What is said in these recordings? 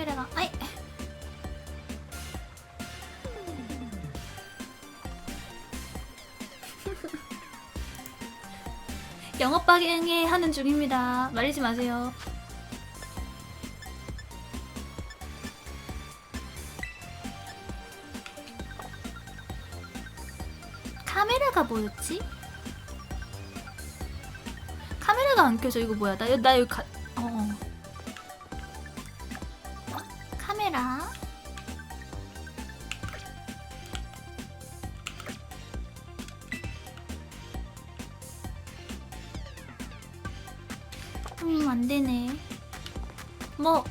카메라가 아이 영업 방해 하는 중입니다. 말리지 마세요. 카메라가 뭐였지? 카메라가 안 켜져 이거 뭐야? 나, 여- 나 여기 가...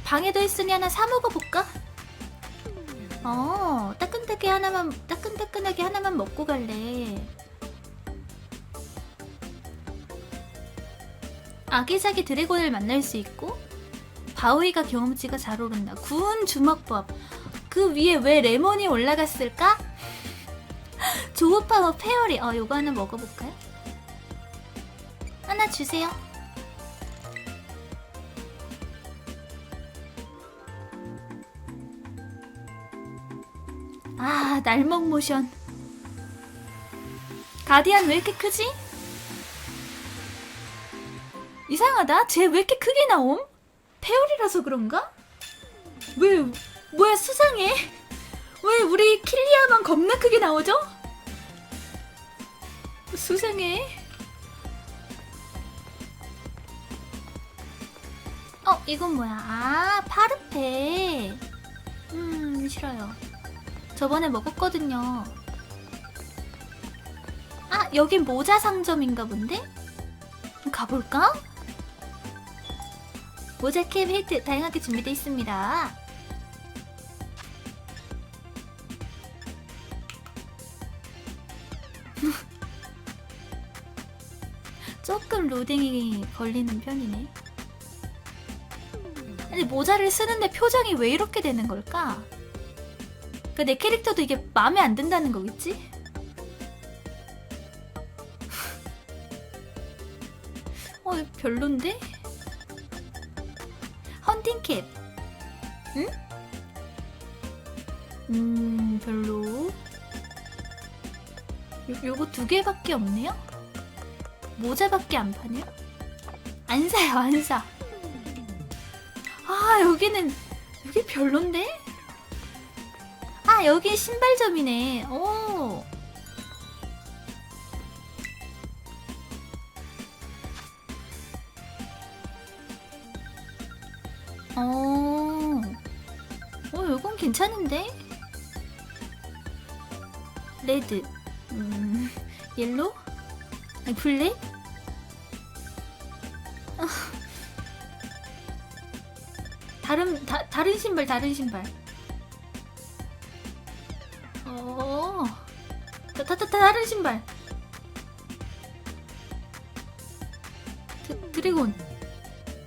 방에도 있으니 하나 사 먹어볼까? 어 따끈따끈하게 하나만 따끈따끈하게 하나만 먹고 갈래 아기자기 드래곤을 만날 수 있고 바우이가 경험치가 잘 오른다. 구운 주먹밥. 그 위에 왜 레몬이 올라갔을까? 조우파워 페어리. 어, 요거 하나 먹어볼까요? 하나 주세요. 아, 날먹 모션. 가디안 왜 이렇게 크지? 이상하다. 쟤 왜 이렇게 크게 나옴? 페어리라서 그런가? 왜 뭐야 수상해? 왜 우리 킬리아만 겁나 크게 나오죠? 수상해. 어 이건 뭐야? 아 파르페. 음 싫어요. 저번에 먹었거든요. 아 여긴 모자 상점인가 본데? 가볼까? 모자 캡 헤이트 다양하게 준비되어 있습니다. 조금 로딩이 걸리는 편이네. 아니 모자를 쓰는데 표정이 왜 이렇게 되는 걸까? 그러니까 내 캐릭터도 이게 마음에 안 든다는 거겠지? 어 별론데? 헌팅캡. 응? 음, 별로. 요, 요거 두 개밖에 없네요? 모자밖에 안 파네요? 안 사요, 안 사. 아, 여기는, 여기 별론데? 아, 여기 신발점이네. 오. 어, 어, 이건 괜찮은데? 레드, 음, 옐로? 아니, 블랙? 아. 다른, 다, 다른 신발, 다른 신발. 어, 다, 다, 다, 다른 신발. 드, 드래곤.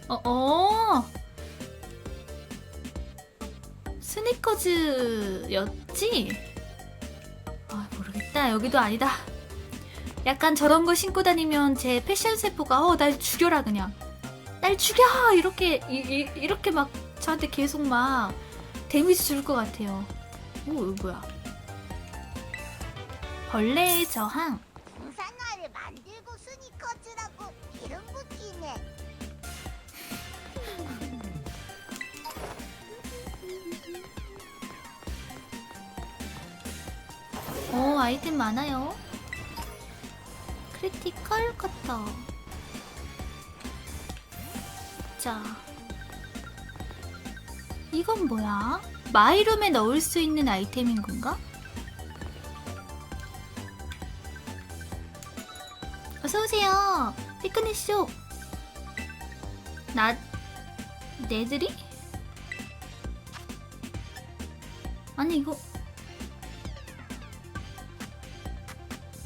어, 어. 스니커즈였지? 아 모르겠다 여기도 아니다 약간 저런 거 신고 다니면 제 패션 세포가 어 날 죽여라 그냥 날 죽여 이렇게 이, 이, 렇게막 저한테 계속 막 데미지 줄 것 같아요 오 이거 뭐야 벌레의 저항 우산화를 만들고 스니커즈라고 이름 붙이네. 오 아이템 많아요 크리티컬 커터 자 이건 뭐야? 마이룸에 넣을 수 있는 아이템인 건가? 어서오세요 피크닉 쇼 나... 내들이? 아니 이거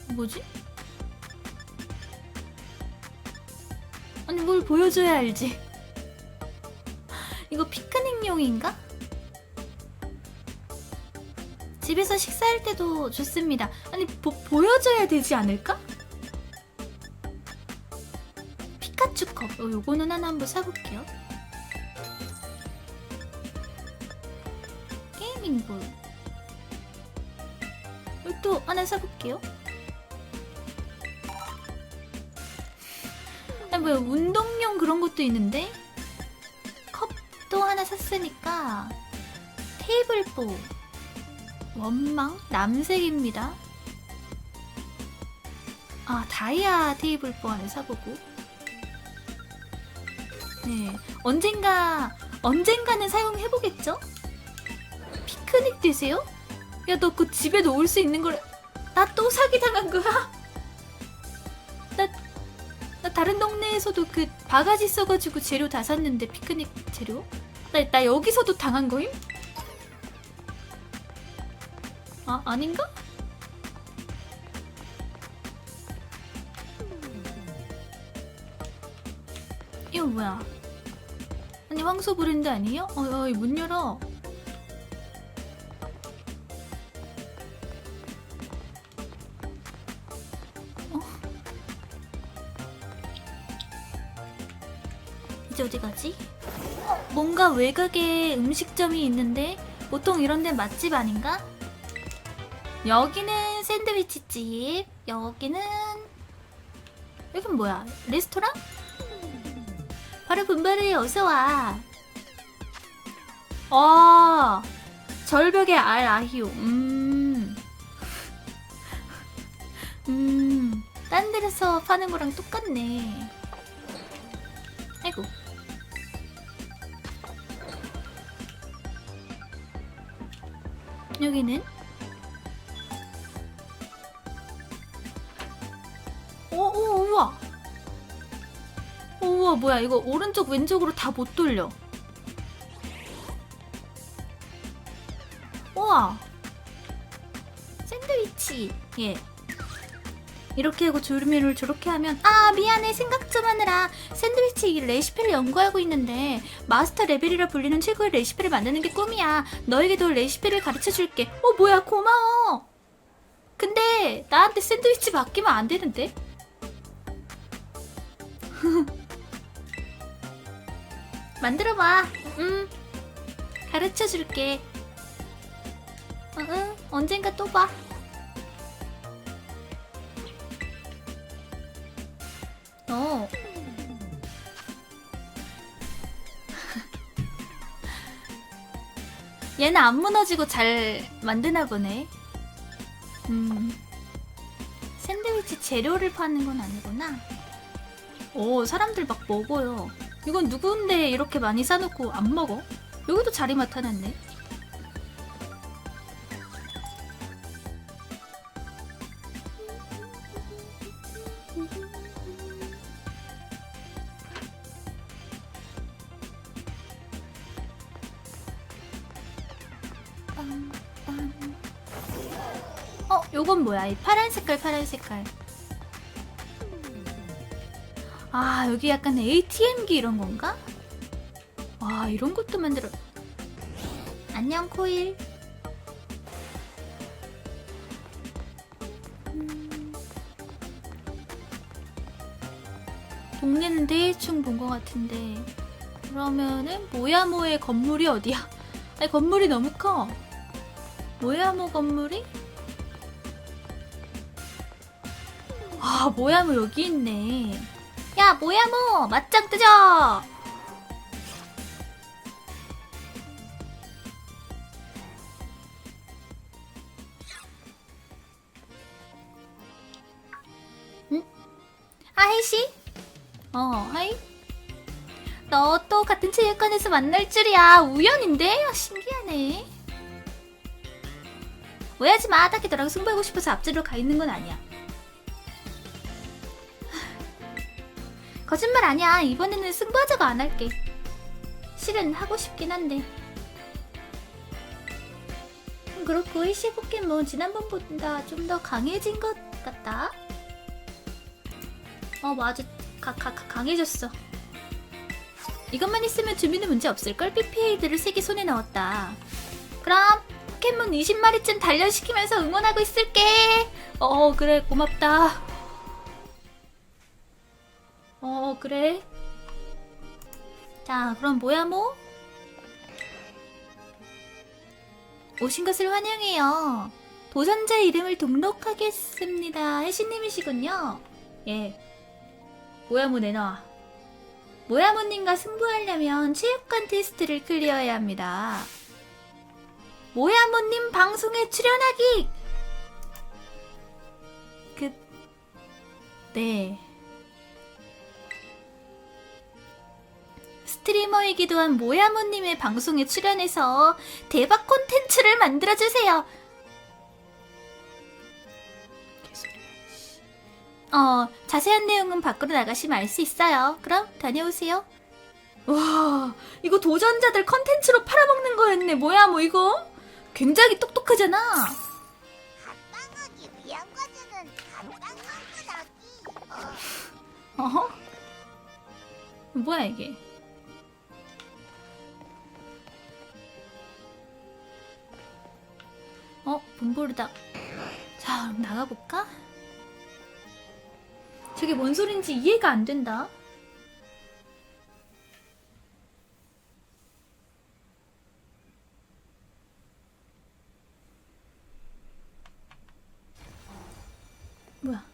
뭐지? 아니 뭘 보여줘야 알지 이거 피크닉용인가? 집에서 식사할 때도 좋습니다 아니 보, 보여줘야 되지 않을까? 컵 어, 요거는 하나 한번 사볼게요. 이거 또 하나 사볼게요. 아, 뭐야, 운동용 그런 것도 있는데? 컵도 하나 샀으니까, 테이블보. 원망? 남색입니다. 아, 다이아 테이블보 하나 사보고. 네. 언젠가, 언젠가는 사용해 보겠죠? 피크닉 되세요? 야, 너 그 집에 놓을 수 있는 걸, 나 또 사기 당한 거야? 나, 나 다른 동네에서도 그 바가지 써가지고 재료 다 샀는데, 피크닉 재료? 나, 나 여기서도 당한 거임? 아, 아닌가? 이거 뭐야? 황소 브랜드 아니에요? 어, 어, 문 열어. 어? 이제 어디 가지? 어, 뭔가 외곽에 음식점이 있는데 보통 이런 데 맛집 아닌가? 여기는 샌드위치 집. 여기는 여긴 뭐야? 레스토랑? 바로 분발에 어서 와. 어, 절벽의 알 아히오. 음, 음, 딴 데서 파는 거랑 똑같네. 아이고. 여기는 오, 오, 우와. 오, 우와, 뭐야. 이거 오른쪽, 왼쪽으로 다 못 돌려. 우와. 샌드위치. 예. 이렇게 하고 조르미를 저렇게 하면 아 미안해 생각 좀 하느라 샌드위치 이 레시피를 연구하고 있는데 마스터 레벨이라 불리는 최고의 레시피를 만드는 게 꿈이야 너에게도 레시피를 가르쳐 줄게 어 뭐야 고마워 근데 나한테 샌드위치 맡기면 안 되는데 만들어봐. 응. 가르쳐 줄게. 응, 응. 언젠가 또 봐. 어. 얘는 안 무너지고 잘 만드나 보네. 음. 샌드위치 재료를 파는 건 아니구나. 오, 사람들 막 먹어요. 이건 누군데 이렇게 많이 싸놓고 안 먹어? 여기도 자리 맡아놨네. 어, 요건 뭐야? 이 파란 색깔, 파란 색깔. 아, 여기 약간 ATM기 이런 건가? 와, 이런 것도 만들어. 안녕, 코일. 음. 동네는 대충 본 것 같은데. 그러면은, 모야모의 건물이 어디야? 아니, 건물이 너무 커. 모야모 건물이? 아, 모야모 여기 있네. 야, 뭐야, 뭐. 맞짱 뜨자. 응? 하이 씨? 어, 하이? 너 또 같은 체육관에서 만날 줄이야. 우연인데? 아, 신기하네. 오해하지 마. 딱히 너랑 승부하고 싶어서 앞지로 가 있는 건 아니야. 거짓말 아니야. 이번에는 승부하자고 안 할게. 실은 하고 싶긴 한데. 음, 그렇고 일시 포켓몬 지난번보다 좀 더 강해진 것 같다. 어 맞아. 가, 가, 가, 강해졌어. 이것만 있으면 준비는 문제 없을걸? PPA들을 3개 손에 넣었다. 그럼 포켓몬 20마리쯤 단련시키면서 응원하고 있을게. 어 그래 고맙다. 어, 그래. 자, 그럼 뭐야, 뭐? 오신 것을 환영해요. 도전자 이름을 등록하겠습니다. 혜신님이시군요. 예. 모야모 내놔. 모야모님과 승부하려면 체육관 테스트를 클리어해야 합니다. 모야모님 방송에 출연하기! 그, 네. 스트리머이기도 한 모야모님의 방송에 출연해서 대박 콘텐츠를 만들어주세요. 어, 자세한 내용은 밖으로 나가시면 알 수 있어요. 그럼 다녀오세요. 와, 이거 도전자들 컨텐츠로 팔아먹는 거였네. 뭐야, 뭐 이거? 굉장히 똑똑하잖아. 감당하기 위한 과제는 나기. 어, 어허? 뭐야, 이게? 어, 분보르다. 자, 그럼 나가볼까? 저게 뭔 소린지 이해가 안 된다. 뭐야?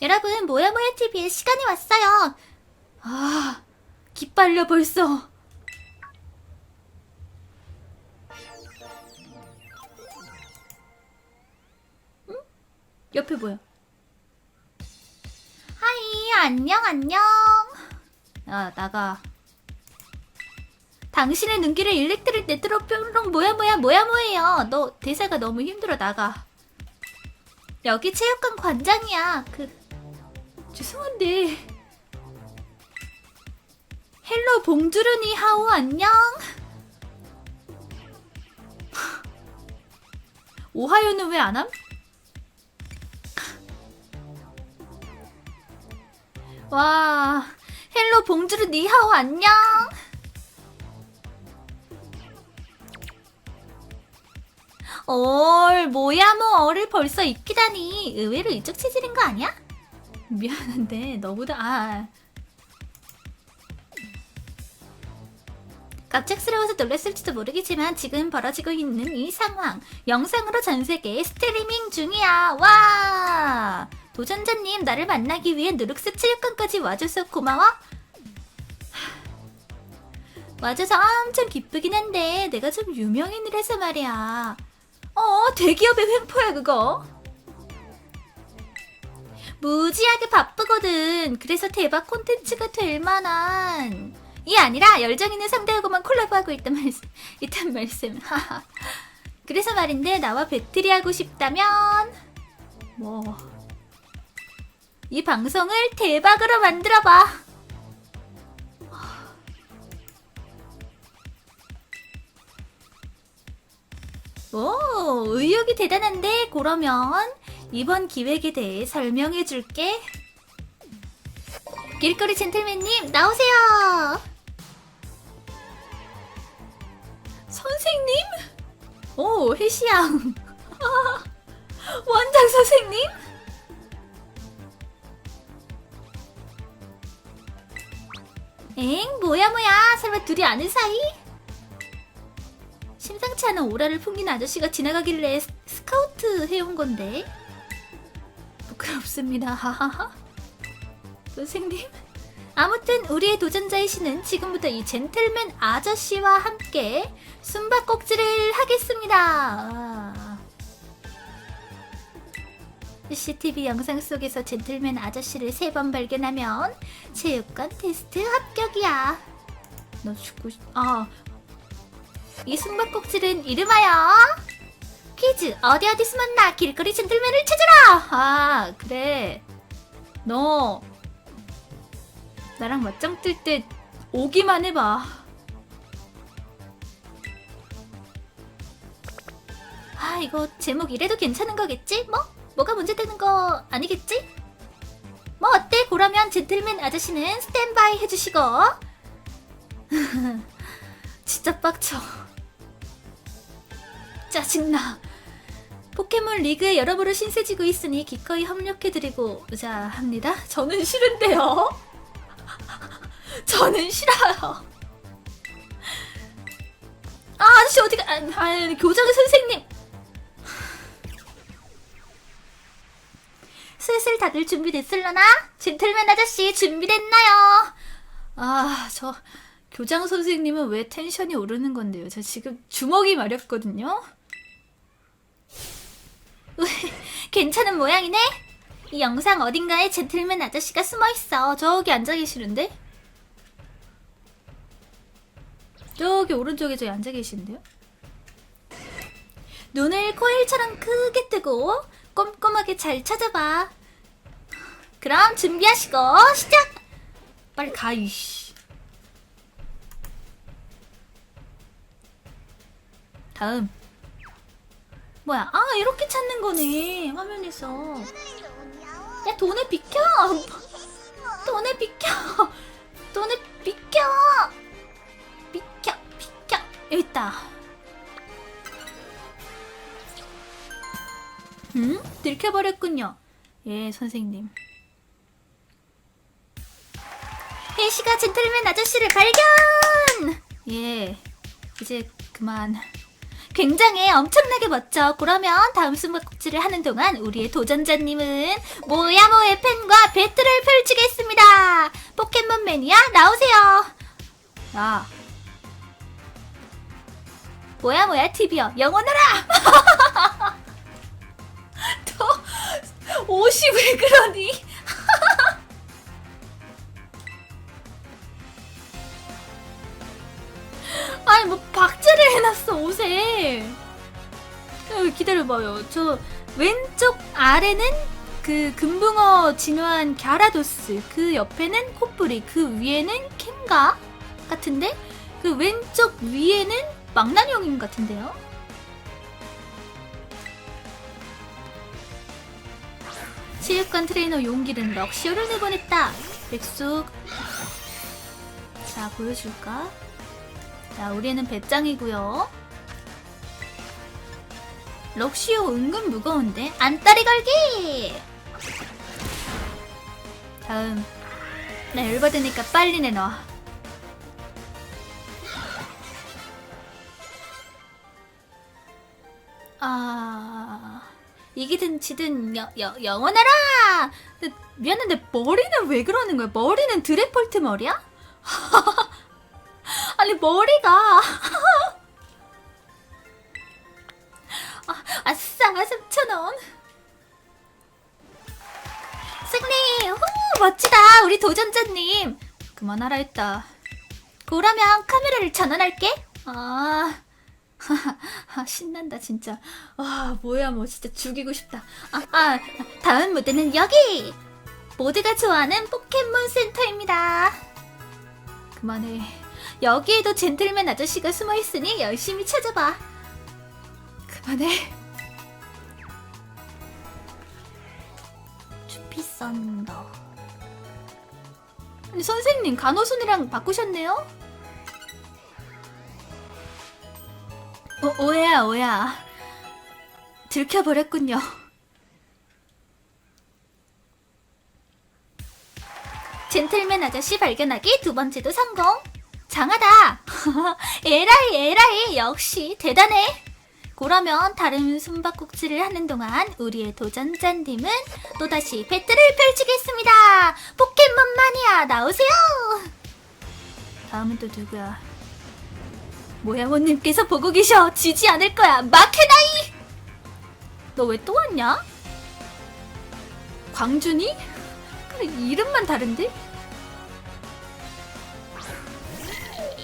여러분, 모야모야 TV에 시간이 왔어요. 아, 기빨려 벌써. 옆에 뭐야? 하이, 안녕, 안녕. 야, 나가. 당신의 눈길을 일렉트릭 네트로뿅롱 뭐야 뭐야 뭐야 뭐예요. 너 대사가 너무 힘들어 나가. 여기 체육관 관장이야. 그 죄송한데 헬로 봉주르니 하오 안녕. 오하요는 왜 안 함? 와 헬로 봉주르 니 하오 안녕. 얼 뭐야 뭐 얼을 벌써 익히다니. 의외로 이쪽 체질인 거 아니야? 미안한데 너보다 아. 갑작스러워서 놀랐을지도 모르겠지만 지금 벌어지고 있는 이 상황. 영상으로 전 세계에 스트리밍 중이야. 와 도전자님 나를 만나기 위해 누룩스 체육관까지 와줘서 고마워 하, 와줘서 엄청 기쁘긴 한데 내가 좀 유명인이라서 말이야 어 대기업의 횡포야 그거 무지하게 바쁘거든. 그래서 대박 콘텐츠가 될 만한. 이 아니라 열정 있는 상대하고만 콜라보하고 있단 말씀. 있단 말씀. 그래서 말인데 나와 배틀이 하고 싶다면 뭐. 이 방송을 대박으로 만들어봐. 오, 의욕이 대단한데 그러면 이번 기획에 대해 설명해 줄게. 길거리 젠틀맨님, 나오세요! 선생님? 오, 해시양. 원장 선생님? 엥, 뭐야, 뭐야. 설마 둘이 아는 사이? 심상치 않은 오라를 풍긴 아저씨가 지나가길래 스- 스카우트 해온 건데. 부끄럽습니다. 하하하. 선생님. 아무튼 우리의 도전자의 신은 지금부터 이 젠틀맨 아저씨와 함께 숨바꼭질을 하겠습니다. 아. CCTV 영상 속에서 젠틀맨 아저씨를 세 번 발견하면 체육관 테스트 합격이야. 너 죽고 싶... 아... 이 숨바꼭질은 이름하여 퀴즈 어디 어디 숨었나 길거리 젠틀맨을 찾아라 아 그래 너 나랑 맞짱 뜰 때 오기만 해봐 아 이거 제목 이래도 괜찮은 거겠지? 뭐? 뭐가 문제되는 거 아니겠지? 뭐 어때? 그러면 젠틀맨 아저씨는 스탠바이 해주시고 진짜 빡쳐 짜증나. 포켓몬 리그에 여러모로 신세지고 있으니 기꺼이 협력해드리고자 합니다. 저는 싫은데요. 저는 싫어요. 아, 아저씨 어디가? 아, 아 교장 선생님. 슬슬 다들 준비됐을려나? 젠틀맨 아저씨 준비됐나요? 아, 저 교장 선생님은 왜 텐션이 오르는 건데요? 저 지금 주먹이 마렵거든요. 괜찮은 모양이네. 이 영상 어딘가에 젠틀맨 아저씨가 숨어 있어. 저기 앉아 계시는데? 저기 오른쪽에 저기 앉아 계시는데요? 눈을 코일처럼 크게 뜨고 꼼꼼하게 잘 찾아봐. 그럼 준비하시고 시작! 빨리 가, 이씨. 다음. 뭐야? 아, 이렇게 찾는 거네. 화면에서. 야, 돈에 비켜! 돈에 비켜! 돈에 비켜! 비켜! 비켜! 여기 있다. 음? 들켜버렸군요. 예, 선생님. 혜시가 젠틀맨 아저씨를 발견! 예, 이제 그만. 굉장해, 엄청나게 멋져. 그러면 다음 숨바꼭질을 하는 동안 우리의 도전자님은 모야모의 팬과 배틀을 펼치겠습니다. 포켓몬 매니아 나오세요. 야. 뭐야 TV요 영원하라! 너 옷이 왜 그러니? 아니 뭐 박제를 해놨어 옷에. 어, 기다려봐요. 저 왼쪽 아래는 그 금붕어 진화한 갸라도스 그 옆에는 코뿔이 그 위에는 캔가 같은데 그 왼쪽 위에는 망나뇽인 같은데요 체육관 트레이너 용기는 럭시오를 내보냈다 백숙 자 보여줄까 자, 우리는 배짱이고요. 럭시오 은근 무거운데 안따리 걸기. 다음 나 열받으니까 빨리 내놔. 아 이기든 지든 여, 여, 영원하라. 미안한데 머리는 왜 그러는 거야? 머리는 드래폴트 머리야? 아니 머리가. 아, 아싸 3,000원. 승리! 후 멋지다 우리 도전자님. 그만하라 했다. 그러면 카메라를 전환할게. 아 아, 신난다 진짜 와 뭐야 뭐 진짜 죽이고 싶다 아, 아 다음 무대는 여기 모두가 좋아하는 포켓몬 센터입니다 그만해 여기에도 젠틀맨 아저씨가 숨어 있으니 열심히 찾아봐. 그만해. 주피 썬더. 선생님 간호순이랑 바꾸셨네요? 어, 오해야 오해야. 들켜버렸군요. 젠틀맨 아저씨 발견하기 두 번째도 성공. 장하다. 에라이 에라이 역시 대단해. 그러면 다른 숨바꼭질을 하는 동안 우리의 도전자님은 또다시 배틀을 펼치겠습니다. 포켓몬 마니아 나오세요. 다음은 또 누구야? 모양원님께서 보고 계셔. 지지 않을 거야. 마케나이. 너 왜 또 왔냐? 광준이? 그래 이름만 다른데?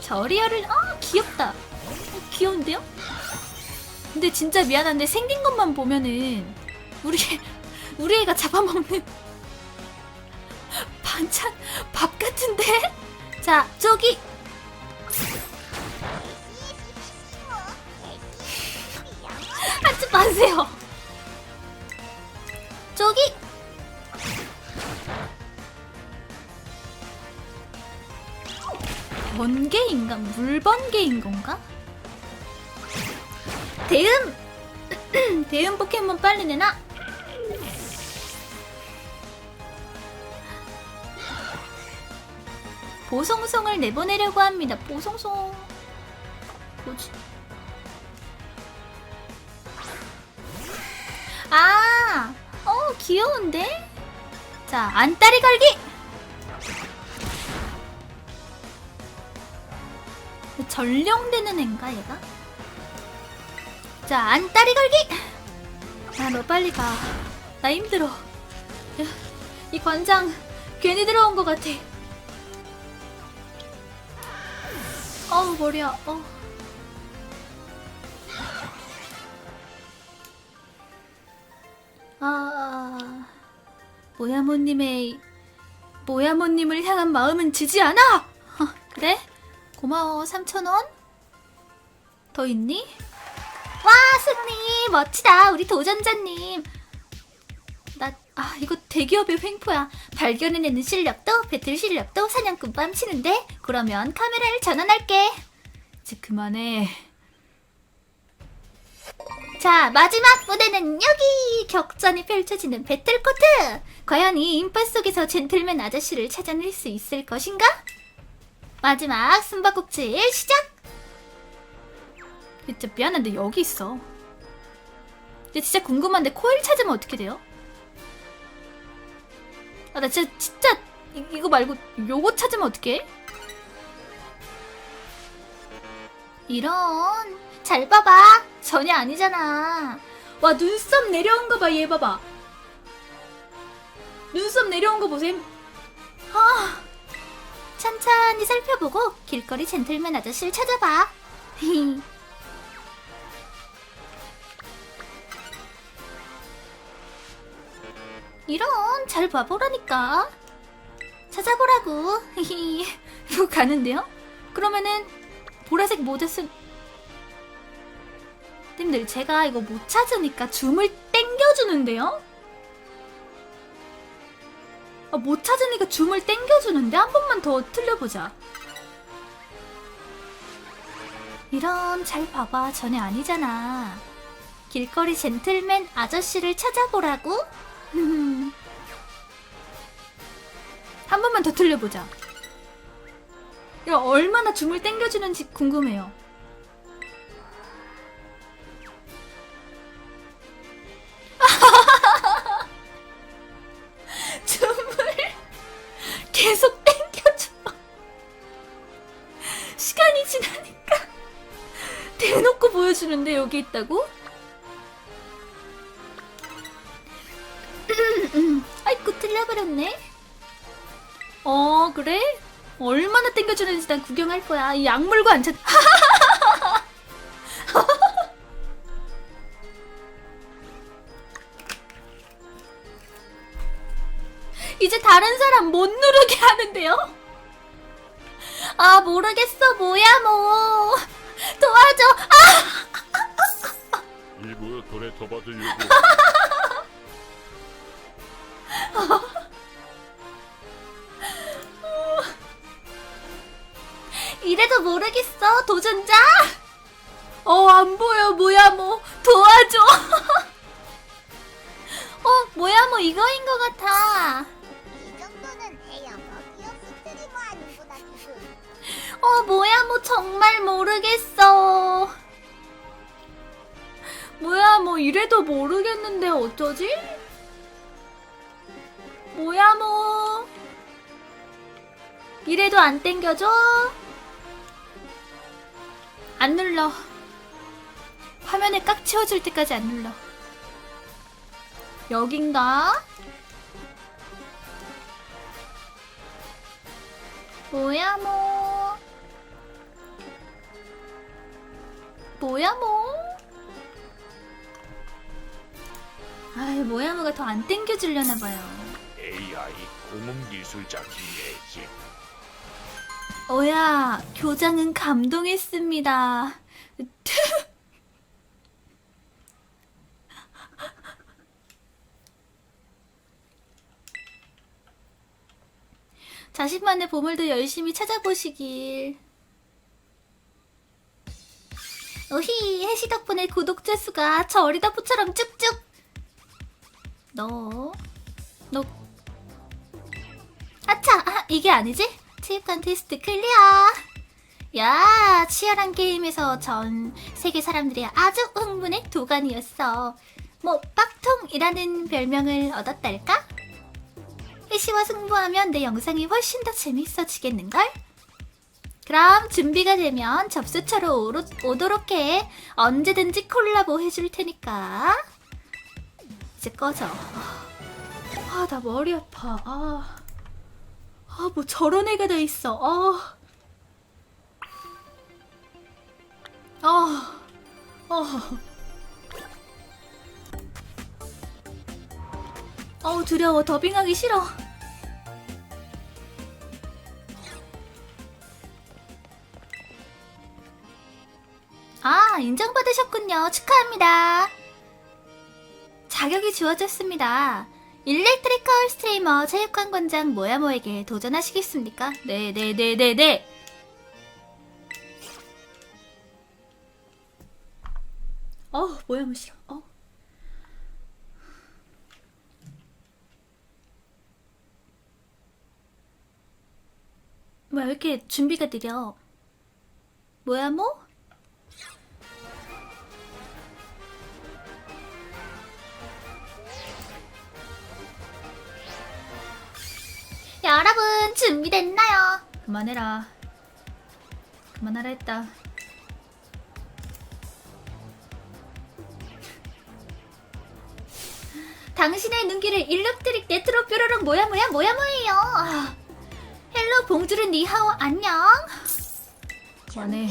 저리어를 아 귀엽다 어, 귀여운데요? 근데 진짜 미안한데 생긴 것만 보면은 우리 우리 애가 잡아먹는 반찬 밥 같은데? 자 저기 하지 마세요 저기 번개인가? 물번개인 건가? 대음! 대음 포켓몬 빨리 내놔! 보송송을 내보내려고 합니다. 보송송. 아, 어, 귀여운데? 자, 안다리 걸기! 전령되는 앤가, 얘가? 자, 안다리 걸기! 야, 너 빨리 가. 나 힘들어. 야, 이 관장, 괜히 들어온 것 같아. 어우, 머리야, 어. 모야모님의 모야모님을 향한 마음은 지지 않아. 어, 그래? 고마워. 3천 원. 더 있니? 와, 승리 멋지다. 우리 도전자님. 나 아, 이거 대기업의 횡포야. 발견해내는 실력도 배틀 실력도 사냥꾼 뺨치는데. 그러면 카메라를 전환할게. 이제 그만해. 자, 마지막 무대는 여기! 격전이 펼쳐지는 배틀코트! 과연 이 인파 속에서 젠틀맨 아저씨를 찾아낼 수 있을 것인가? 마지막 숨바꼭질 시작! 진짜 미안한데 여기 있어. 근데 진짜 궁금한데 코일 찾으면 어떻게 돼요? 아, 나 진짜, 진짜, 이, 이거 말고 요거 찾으면 어떡해? 이런, 잘 봐봐. 전혀 아니잖아. 와, 눈썹 내려온 거 봐, 얘 봐봐. 눈썹 내려온 거 보셈. 아, 천천히 살펴보고 길거리 젠틀맨 아저씨를 찾아봐. 이런, 잘 봐보라니까. 찾아보라고. 이거 가는데요? 그러면은, 보라색 모자 쓴, 님들 제가 이거 못 찾으니까 줌을 땡겨주는데요? 아, 못 찾으니까 줌을 땡겨주는데 한 번만 더 틀려보자. 이런 잘 봐봐 전혀 아니잖아. 길거리 젠틀맨 아저씨를 찾아보라고? 한 번만 더 틀려보자. 이거 얼마나 줌을 땡겨주는지 궁금해요. 줌을 계속 땡겨줘. 시간이 지나니까 대놓고 보여주는데 여기 있다고? 땡겨주는지 난 구경할 거야. 이 약물고 안 찾. 이제 다른 사람 못 누르게 하는데요? 아 모르겠어 뭐야 뭐 도와줘 아 일부 돈에 더 받으려고 모르겠어 도전자? 어 안 보여. 뭐야 뭐. 도와줘. 어 뭐야 뭐 이거인 것 같아. 이 정도는 스트리머 아닌구나 지금. 어 뭐야 뭐 정말 모르겠어. 뭐야 뭐 이래도 모르겠는데 어쩌지? 뭐야 뭐. 이래도 안 땡겨줘 안 눌러. 화면에 깍 채워줄 때까지 안 눌러. 여긴가? 뭐야 뭐? 뭐야 뭐? 아이 뭐야 뭐가 더 안 땡겨주려나 봐요. AI 공음기술자 김예지 오야 교장은 감동했습니다. 자신만의 보물도 열심히 찾아보시길. 오히 해시 덕분에 구독자 수가 저 어리다부처럼 쭉쭉. 너, 너, 아차, 아, 이게 아니지? 체육관 테스트 클리어. 야, 치열한 게임에서 전 세계 사람들이 아주 흥분의 도가니였어. 뭐 빡통이라는 별명을 얻었달까? 해시와 승부하면 내 영상이 훨씬 더 재밌어지겠는걸? 그럼 준비가 되면 접수처로 오로, 오도록 해. 언제든지 콜라보 해줄 테니까. 이제 꺼져. 아, 나 머리 아파. 아, 아, 뭐 저런 애가 다 있어. 아, 아, 아. 어우, 두려워. 더빙하기 싫어. 아, 인정받으셨군요. 축하합니다. 자격이 주어졌습니다. 일렉트리컬 스트리머 체육관 관장 모야모에게 도전하시겠습니까? 네, 네, 네, 네, 네. 어, 모야모 싫어. 어. 뭐야, 왜 이렇게 준비가 느려? 모야모? 준비됐나요? 그만해라. 그만하라 했다. 당신의 눈길을 일렉트릭 네트로 뾰로롱 뭐야 뭐야 뭐야 뭐예요. 아, 헬로 봉주르 니하오 안녕. 그만해.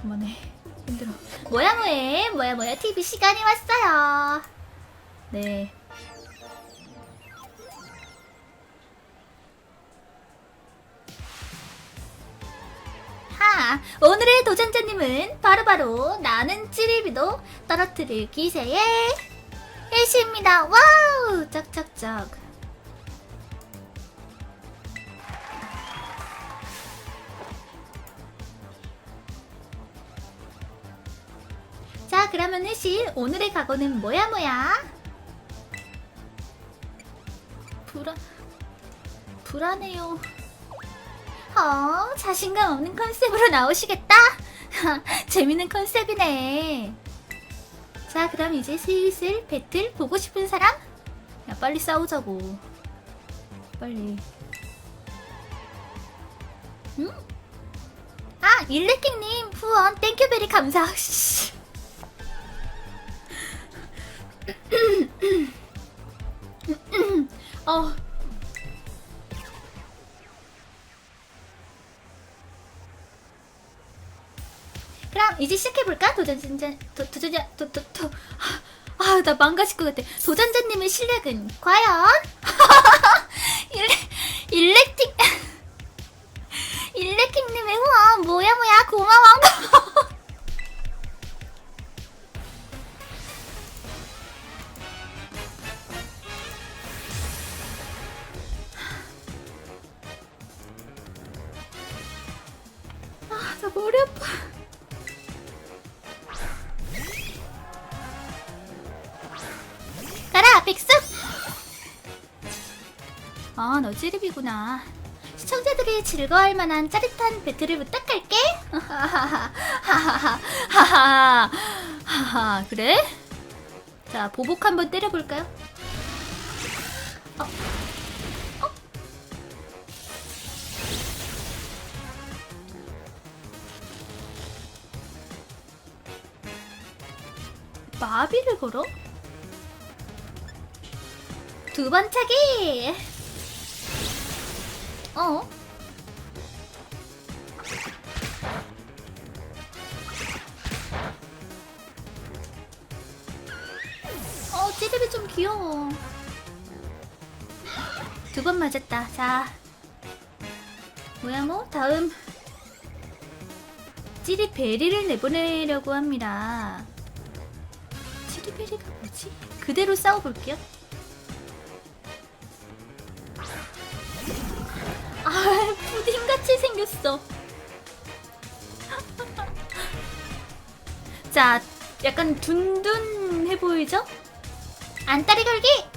그만해 힘들어. 뭐야 뭐해 뭐야 뭐야 TV 시간이 왔어요. 네. 오늘의 도전자님은 바로 바로 나는 찌리비도 떨어뜨릴 기세의 혜시입니다. 와우! 짝짝짝. 자, 그러면 혜시, 오늘의 각오는 뭐야 뭐야? 불안, 불안해요. 어, 자신감 없는 컨셉으로 나오시겠다? 재밌는 컨셉이네. 자, 그럼 이제 슬슬 배틀 보고 싶은 사람? 야, 빨리 싸우자고. 빨리. 응? 아, 일레킹님 후원 땡큐베리 감사. 씨. 어. 이제 시작해볼까? 도전자, 도, 도전자, 도, 도, 도. 아, 나 망가질 것 같아. 도전자님의 실력은 과연? 일레, 일렉틱, 일렉틱님의 후원, 뭐야, 뭐야, 고마워. 아, 나 머리 아파. 백숙! 아, 너 찌르비구나. 시청자들이 즐거워할 만한 짜릿한 배틀을 부탁할게. 하하하, 하하하, 하하, 그래? 자, 보복 한번 때려볼까요? 어, 어? 마비를 걸어? 두 번 차기! 어? 어, 찌들이 좀 귀여워. 두 번 맞았다. 자. 뭐야, 뭐? 다음. 찌리 베리를 내보내려고 합니다. 찌리 베리가 뭐지? 그대로 싸워볼게요. 둔둔해 보이죠? 안따리 걸기!